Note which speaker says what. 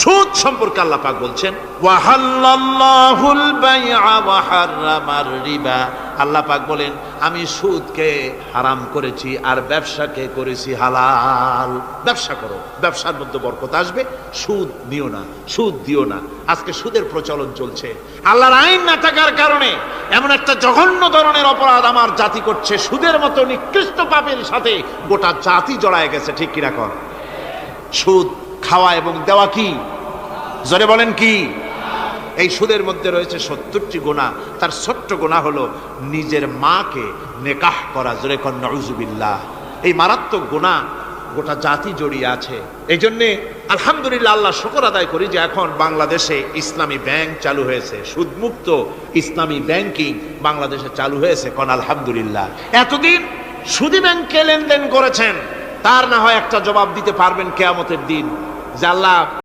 Speaker 1: সুদ সম্পর্কে আল্লাহ পাক বলছেন, ওয়াহাল্লাল্লাহুল রিবা। আল্লাহ পাক বলেন, আমি সুদকে হারাম করেছি আর ব্যবসাকে করেছি হালাল। ব্যবসা করো, ব্যবসার মধ্যে বরকত আসবে, সুদ নিও না, সুদ দিও না। আজকে সুদের প্রচলন চলছে। আল্লাহর আইন না থাকার কারণে এমন একটা জঘন্য ধরনের অপরাধ আমার জাতি করছে, সুদের মতো নিকৃষ্ট পাপের সাথে গোটা জাতি জড়ায় গেছে, ঠিক কিনা কর সুদ খাওয়া এবং দেওয়া কি? জোরে বলেন কি? এই সুদের মধ্যে রয়েছে সত্তরটি গোনা। তার ছোট্ট গোনা হলো নিজের মাকে নেকাহ করা। জোরে কর নজুবিল্লাহ এই মারাত্মক গোনা গোটা জাতি জড়িয়ে আছে। এই জন্যে আলহামদুলিল্লাহ আল্লাহ শুকর আদায় করি যে এখন বাংলাদেশে ইসলামী ব্যাংক চালু হয়েছে। সুদমুক্ত ইসলামী ব্যাংকিং বাংলাদেশে চালু হয়েছে। কন, আলহামদুলিল্লাহ। এতদিন সুদি ব্যাংকে লেনদেন করেছেন। তার না হয় একটা জবাব দিতে পারবেন কেয়ামতের দিন। যে আল্লাহ